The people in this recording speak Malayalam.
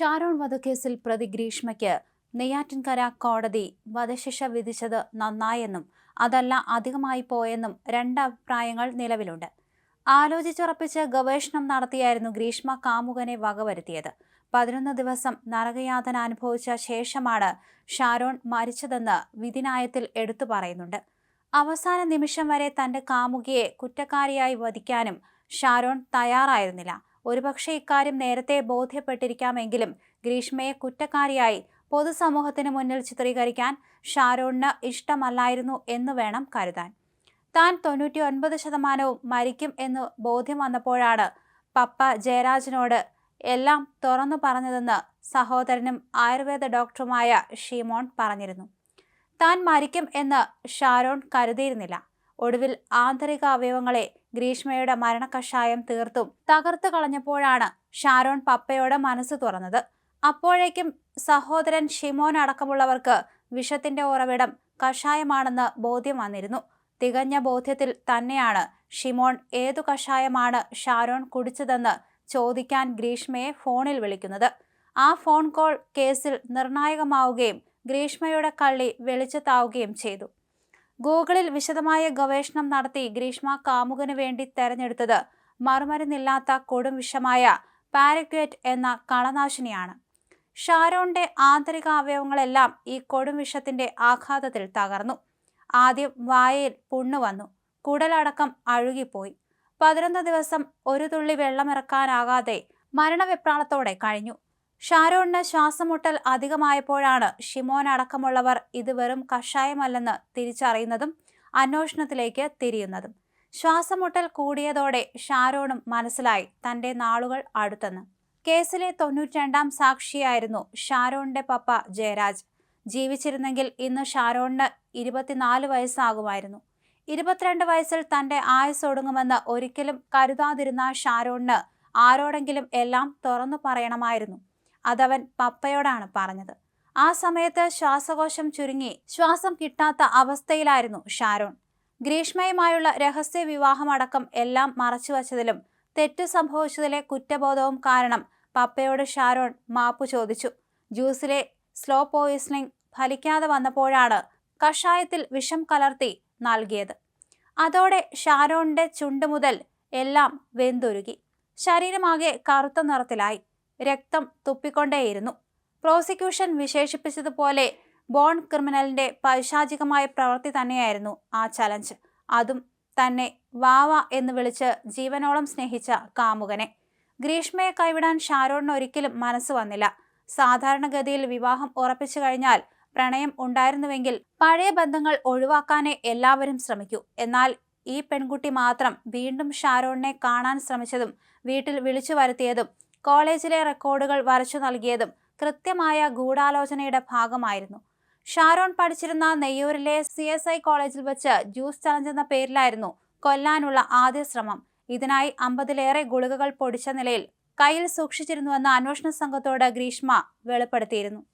ഷാരോൺ വധക്കേസിൽ പ്രതി ഗ്രീഷ്മയ്ക്ക് നെയ്യാറ്റിൻകര കോടതി വധശിക്ഷ വിധിച്ചത് നന്നായെന്നും അതല്ല അധികമായി പോയെന്നും രണ്ട് അഭിപ്രായങ്ങൾ നിലവിലുണ്ട്. ആലോചിച്ചുറപ്പിച്ച് ഗവേഷണം നടത്തിയായിരുന്നു ഗ്രീഷ്മ കാമുകനെ വകവരുത്തിയത്. പതിനൊന്ന് ദിവസം നരകയാതന അനുഭവിച്ച ശേഷമാണ് ഷാരോൺ മരിച്ചതെന്ന് വിധിനായത്തിൽ എടുത്തു പറയുന്നുണ്ട്. അവസാന നിമിഷം വരെ തന്റെ കാമുകിയെ കുറ്റക്കാരിയായി വധിക്കാനും ഷാരോൺ തയ്യാറായിരുന്നില്ല. ഒരുപക്ഷെ ഇക്കാര്യം നേരത്തെ ബോധ്യപ്പെട്ടിരിക്കാമെങ്കിലും ഗ്രീഷ്മയെ കുറ്റക്കാരിയായി പൊതുസമൂഹത്തിന് മുന്നിൽ ചിത്രീകരിക്കാൻ ഷാരോണിന് ഇഷ്ടമല്ലായിരുന്നു എന്ന് വേണം കരുതാൻ. താൻ തൊണ്ണൂറ്റി ഒൻപത് ശതമാനവും മരിക്കും എന്ന് ബോധ്യം വന്നപ്പോഴാണ് പപ്പ ജയരാജനോട് എല്ലാം തുറന്നു പറഞ്ഞതെന്ന് സഹോദരനും ആയുർവേദ ഡോക്ടറുമായ ഷീമോൺ പറഞ്ഞിരുന്നു. താൻ മരിക്കും എന്ന് ഷാരോൺ കരുതിയിരുന്നില്ല. ഒടുവിൽ ആന്തരിക അവയവങ്ങളെ ഗ്രീഷ്മയുടെ മരണകഷായം തീർത്തും തകർത്തു കളഞ്ഞപ്പോഴാണ് ഷാരോൺ പപ്പയോട് മനസ്സ് തുറന്നത്. അപ്പോഴേക്കും സഹോദരൻ ഷിമോൻ അടക്കമുള്ളവർക്ക് വിഷത്തിന്റെ ഉറവിടം കഷായമാണെന്ന് ബോധ്യം വന്നിരുന്നു. തികഞ്ഞ ബോധ്യത്തിൽ തന്നെയാണ് ഷിമോൺ ഏതു കഷായമാണ് ഷാരോൺ കുടിച്ചതെന്ന് ചോദിക്കാൻ ഗ്രീഷ്മയെ ഫോണിൽ വിളിക്കുന്നത്. ആ ഫോൺ കോൾ കേസിൽ നിർണായകമാവുകയും ഗ്രീഷ്മയുടെ കള്ളി വെളിച്ചത്താവുകയും ചെയ്തു. ഗൂഗിളിൽ വിശദമായ ഗവേഷണം നടത്തി ഗ്രീഷ്മ കാമുകന് വേണ്ടി തെരഞ്ഞെടുത്തത് മറുമരുന്നില്ലാത്ത കൊടും വിഷമായ പാരക്വേറ്റ് എന്ന കളനാശിനിയാണ് ഷാരോണിന്റെ ആന്തരിക അവയവങ്ങളെല്ലാം ഈ കൊടും വിഷത്തിന്റെ ആഘാതത്തിൽ തകർന്നു. ആദ്യം വായയിൽ പുണ്ണു വന്നു. കുടലടക്കം അഴുകിപ്പോയി. പതിനൊന്ന് ദിവസം ഒരു തുള്ളി വെള്ളമിറക്കാനാകാതെ മരണവെപ്രാളത്തോടെ കഴിഞ്ഞു. ഷാരോണിന് ശ്വാസമുട്ടൽ അധികമായപ്പോഴാണ് ഷിമോൻ അടക്കമുള്ളവർ ഇത് വെറും കഷായമല്ലെന്ന് തിരിച്ചറിയുന്നതും അന്വേഷണത്തിലേക്ക് തിരിയുന്നതും. ശ്വാസമുട്ടൽ കൂടിയതോടെ ഷാരോണും മനസ്സിലായി തന്റെ നാളുകൾ അടുത്തെന്ന്. കേസിലെ തൊണ്ണൂറ്റിരണ്ടാം സാക്ഷിയായിരുന്നു ഷാരോണിന്റെ പപ്പ ജയരാജ്. ജീവിച്ചിരുന്നെങ്കിൽ ഇന്ന് ഷാരോണിന് ഇരുപത്തിനാല് വയസ്സാകുമായിരുന്നു. ഇരുപത്തിരണ്ട് വയസ്സിൽ തന്റെ ആയുസ് ഒടുങ്ങുമെന്ന് ഒരിക്കലും കരുതാതിരുന്ന ഷാരോണിന് ആരോടെങ്കിലും എല്ലാം തുറന്നു പറയണമായിരുന്നു. അതവൻ പപ്പയോടാണ് പറഞ്ഞത്. ആ സമയത്ത് ശ്വാസകോശം ചുരുങ്ങി ശ്വാസം കിട്ടാത്ത അവസ്ഥയിലായിരുന്നു ഷാരോൺ. ഗ്രീഷ്മയുമായുള്ള രഹസ്യ വിവാഹമടക്കം എല്ലാം മറച്ചുവച്ചതിലും തെറ്റു സംഭവിച്ചതിലെ കുറ്റബോധവും കാരണം പപ്പയോട് ഷാരോൺ മാപ്പു ചോദിച്ചു. ജ്യൂസിലെ സ്ലോ പോയിസണിംഗ് ഫലിക്കാതെ വന്നപ്പോഴാണ് കഷായത്തിൽ വിഷം കലർത്തി നൽകിയത്. അതോടെ ഷാരോണിന്റെ ചുണ്ട് മുതൽ എല്ലാം വെന്തുരുകി. ശരീരമാകെ കറുത്ത നിറത്തിലായി. രക്തം തുപ്പിക്കൊണ്ടേയിരുന്നു. പ്രോസിക്യൂഷൻ വിശേഷിപ്പിച്ചതുപോലെ ബോൺ ക്രിമിനലിന്റെ പൈശാചികമായ പ്രവൃത്തി തന്നെയായിരുന്നു ആ ചലഞ്ച്. അതും തന്നെ വാവ എന്ന് വിളിച്ച് ജീവനോളം സ്നേഹിച്ച കാമുകനെ. ഗ്രീഷ്മയെ കൈവിടാൻ ഷാരോണിന് ഒരിക്കലും മനസ്സ് വന്നില്ല. സാധാരണഗതിയിൽ വിവാഹം ഉറപ്പിച്ചു കഴിഞ്ഞാൽ പ്രണയം ഉണ്ടായിരുന്നുവെങ്കിൽ പഴയ ബന്ധങ്ങൾ ഒഴിവാക്കാനേ എല്ലാവരും ശ്രമിക്കൂ. എന്നാൽ ഈ പെൺകുട്ടി മാത്രം വീണ്ടും ഷാരോണിനെ കാണാൻ ശ്രമിച്ചതും വീട്ടിൽ വിളിച്ചു വരുത്തിയതും കോളേജിലെ റെക്കോർഡുകൾ വരച്ചു നൽകിയതും കൃത്യമായ ഗൂഢാലോചനയുടെ ഭാഗമായിരുന്നു. ഷാരോൺ പഠിച്ചിരുന്ന നെയ്യൂരിലെ സി എസ് ഐ കോളേജിൽ വെച്ച് ജ്യൂസ് ചലഞ്ച് എന്ന പേരിലായിരുന്നു കൊല്ലാനുള്ള ആദ്യ ശ്രമം. ഇതിനായി അമ്പതിലേറെ ഗുളികകൾ പൊടിച്ച നിലയിൽ കയ്യിൽ സൂക്ഷിച്ചിരുന്നുവെന്ന് അന്വേഷണ സംഘത്തോട് ഗ്രീഷ്മ വെളിപ്പെടുത്തിയിരുന്നു.